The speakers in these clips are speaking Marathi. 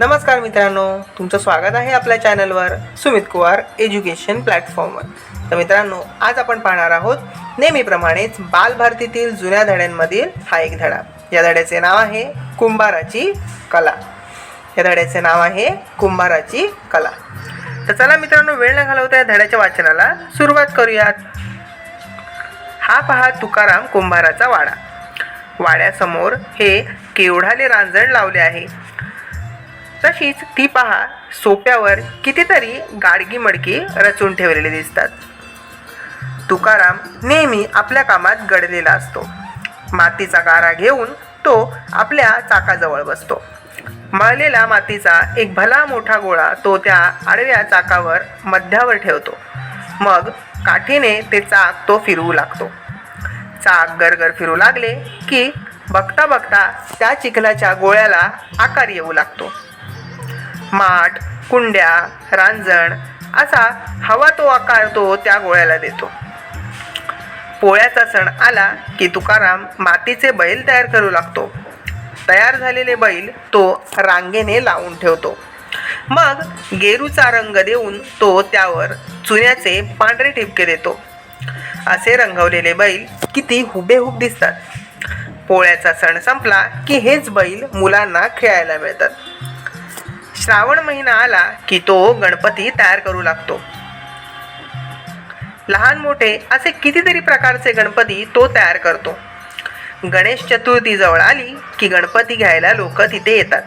नमस्कार मित्रांनो तुमचं स्वागत आहे आपल्या चॅनलवर सुमित कुवार एज्युकेशन प्लॅटफॉर्मवर. तर मित्रांनो आज आपण पाहणार आहोत नेहमीप्रमाणेच बालभारतीतील जुन्या धड्यांमधील हा एक धडा. या धड्याचे नाव आहे कुंभाराची कला. या धड्याचे नाव आहे कुंभाराची कला. तर चला मित्रांनो वेळ न घालवता या धड्याच्या वाचनाला सुरुवात करूयात. हा पहा तुकाराम कुंभाराचा वाडा. वाड्यासमोर हे केवढाले रांजण लावले आहे. तशीच ती पहा सोप्यावर कितीतरी गाडगी मडकी रचून ठेवलेली दिसतात. तुकाराम नेहमी आपल्या कामात गडलेला असतो. मातीचा गारा घेऊन तो आपल्या चाकाजवळ बसतो. मळलेला मातीचा एक भला मोठा गोळा तो त्या आडव्या चाकावर मध्यावर ठेवतो. मग काठीने ते चाक तो फिरवू लागतो. चाक गरगर फिरू लागले की बघता बघता त्या चिखलाच्या गोळ्याला आकार येऊ लागतो. माठ कुंड्या रांजण असा हवा तो आकार तो त्या गोळ्याला देतो. पोळ्याचा सण आला की तुकाराम मातीचे बैल तयार करू लागतो. तयार झालेले बैल तो रांगेने लावून ठेवतो. मग गेरूचा रंग देऊन तो त्यावर चुन्याचे पांढरे ठिपके देतो. असे रंगवलेले बैल किती हुबेहूब दिसतात. पोळ्याचा सण संपला की हेच बैल मुलांना खेळायला मिळतात. श्रावण महिना आला की तो गणपती तयार करू लागतो. लहान मोठे असे कितीतरी प्रकारचे गणपती तो तयार करतो. गणेश चतुर्थी जवळ आली की गणपती घ्यायला लोक तिथे येतात.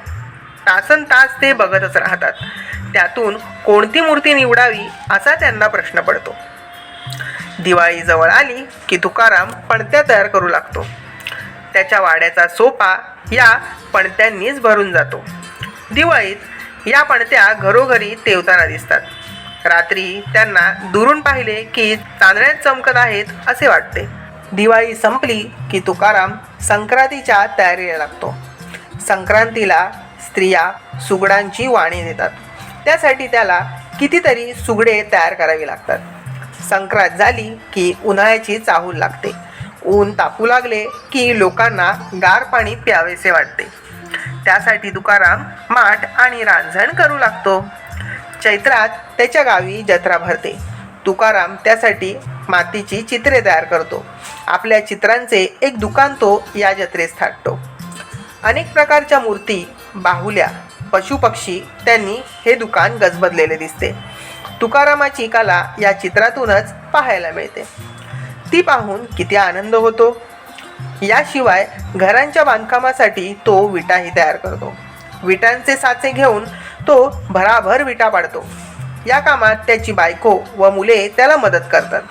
तासन तास ते बघतच राहतात. त्यातून कोणती मूर्ती निवडावी असा त्यांना प्रश्न पडतो. दिवाळी जवळ आली की तुकाराम पणत्या तयार करू लागतो. त्याच्या वाड्याचा सोपा या पणत्यांनीच भरून जातो. दिवाळीत या पणत्या घरोघरी तेवताना दिसतात. रात्री त्यांना दुरून पाहिले की चांदण्यात चमकत आहेत असे वाटते. दिवाळी संपली की तुकाराम संक्रांतीच्या तयारीला लागतो. संक्रांतीला स्त्रिया सुगडांची वाणी देतात. त्यासाठी त्याला कितीतरी सुगडे तयार करावी लागतात. संक्रांत झाली की उन्हाळ्याची चाहूल लागते. ऊन तापू लागले की लोकांना गार पाणी प्यावेसे वाटते. त्यासाठी तुकाराम माठ आणि रांझण करू लागतो. चैत्रात त्याच्या गावी जत्रा भरते. तुकाराम त्यासाठी मातीची चित्रे तयार करतो. आपल्या चित्रांचे एक दुकान तो या जत्रेस थाटतो. अनेक प्रकारच्या मूर्ती बाहुल्या पशुपक्षी त्यांनी हे दुकान गजबजलेले दिसते. तुकारामाची कला या चित्रातूनच पाहायला मिळते. ती पाहून किती आनंद होतो. याशिवाय घरांच्या बांधकामासाठी तो विटाही तयार करतो. विटांचे साचे घेऊन तो भराभर विटा पाडतो. या कामात त्याची बायको व मुले त्याला मदत करतात.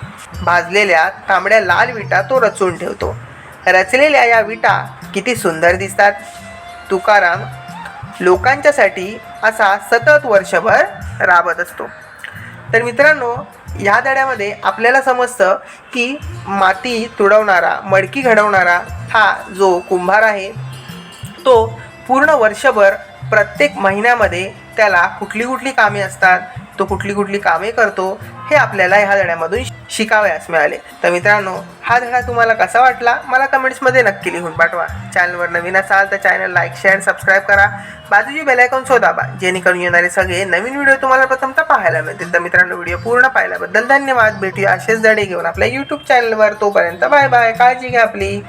भाजलेल्या तांबड्या लाल विटा तो रचून ठेवतो. रचलेल्या या विटा किती सुंदर दिसतात. तुकाराम लोकांच्यासाठी असा सतत वर्षभर राबत असतो. तर मित्रांनो ह्या धड्यामध्ये आपल्याला समजतं की माती तुडवणारा मडकी घडवणारा हा जो कुंभार आहे तो पूर्ण वर्षभर प्रत्येक महिन्यामध्ये त्याला कुठली कुठली कामे असतात तो कुठली कुठली कामे करतो हे आपल्याला ह्या धड्यामधून शिकावयास मिळाले. तर मित्रांनो हा धडा तुम्हाला कसा वाटला मला कमेंट्समध्ये नक्की लिहून पाठवा. चॅनलवर नवीन असाल तर चॅनल लाईक शेअर सबस्क्राईब करा. बाजूची बेलायकॉन शो दाबा जेणेकरून येणारे सगळे नवीन व्हिडिओ तुम्हाला प्रथमतः पाहायला मिळतील. तर मित्रांनो व्हिडिओ पूर्ण पाहिल्याबद्दल धन्यवाद. भेटूया असेच धडे घेऊन आपल्या यूट्यूब चॅनलवर तोपर्यंत बाय बाय. काळजी घ्या आपली.